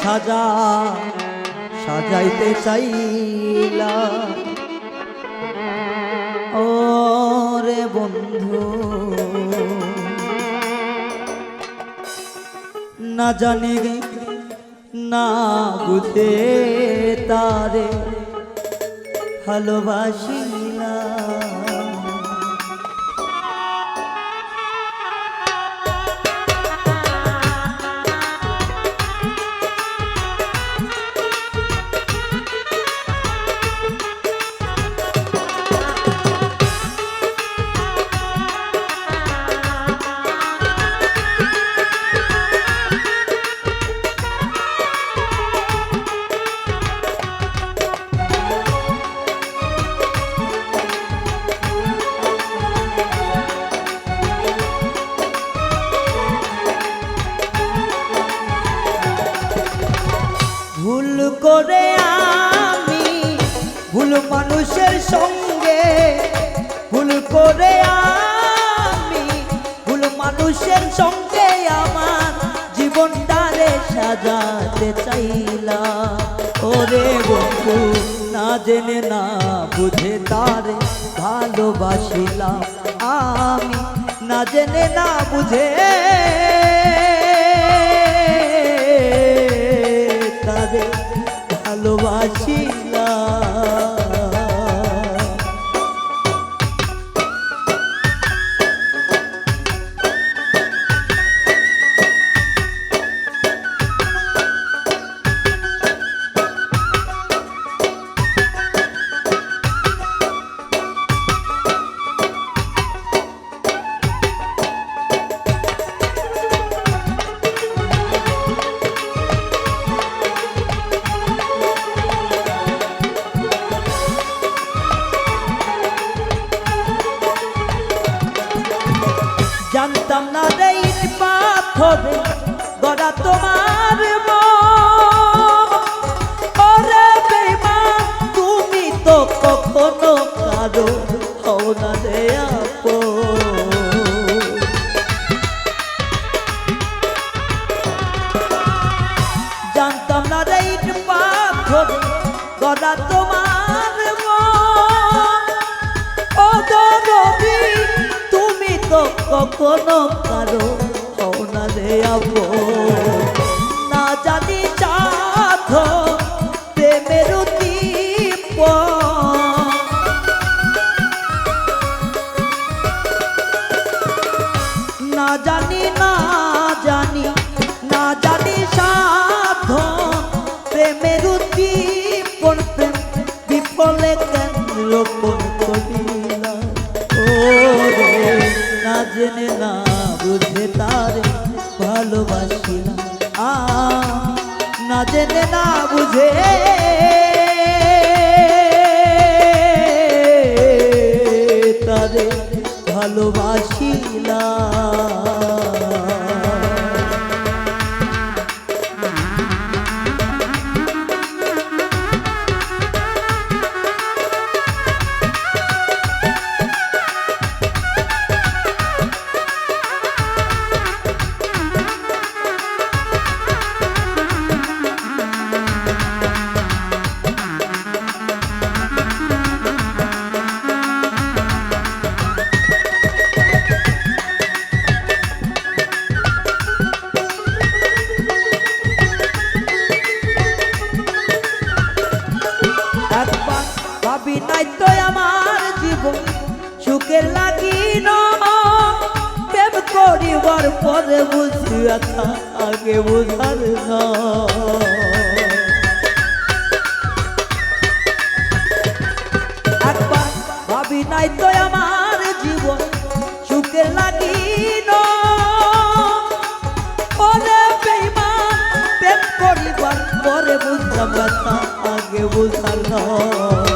সাজা সাজাইতে চাইলা। ও রে বন্ধু না জানি না বুঝে তারে ভালোবাসিলা মানুষের সঙ্গে ভুল করে আমি, ভুল মানুষের সঙ্গে আমার জীবনটারে সাজাতে চাইলাম। ওরে বন্ধু, না জেনে, না বুঝে তারে ভালোবাসিলাম আমি। না জেনে, না বুঝে তারে গড়া তোমার। ও গরবি তুমি তো কখনো কারও হও না রে আবো না জানি চাথ প্রেমের দীপ না জানি না জানি সাধ প্রেমের দীপন প্রেম বিফলে কেন রোপণ করিলাম ও রে, না জেনে না বুঝে তারে ভালোবাসিলাম আ, না জেনে না বুঝে। তারে ভালোবাসিলাম ভাবি নাই তো আমার জীবন। সুখের লাগিন প্রেম করিবার পরে বুঝি ব্যথা আগে বুঝার না নাই তো আমার জীবন, সুখের বেঈমান পরে ব্যথা আগে বুঝার নয়।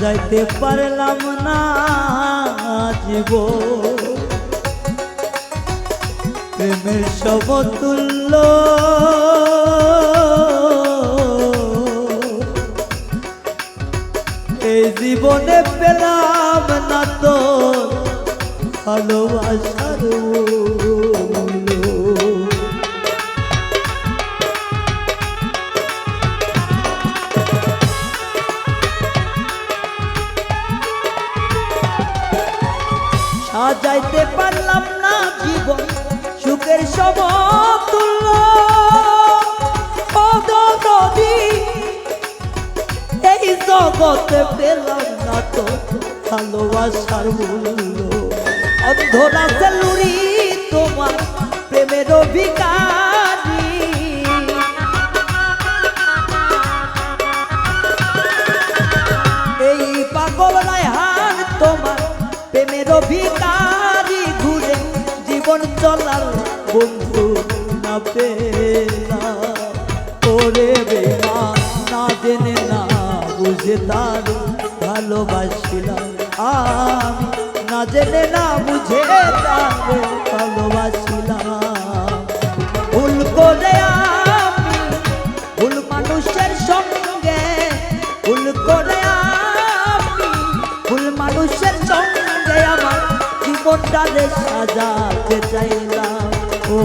সাজাইতে পারলাম না জীব প্রেমের সমতুল্য এই জীবনে পেলাম না তো ভালোবাসার জগতে পেলাম না তো ভালোবাসার মূল্য। অন্ধরা সেলুরি, তোমার প্রেমের অভিকারী এই পাগল রায়হান, তোমার প্রেমের অভিকারী ঘুরে জীবন চলার বন্ধু না পেলাম। ওরে বেমা না জেনে না বুঝে তার ভালোবাসিলাম। আমি না জেনে না বুঝে তার ভালোবাসিলাম। ভুল করে আমি ভুল মানুষের সঙ্গে, ভুল করে আমি ভুল মানুষের সঙ্গে আমার জীবনটারে সাজাতে চাইলাম। ও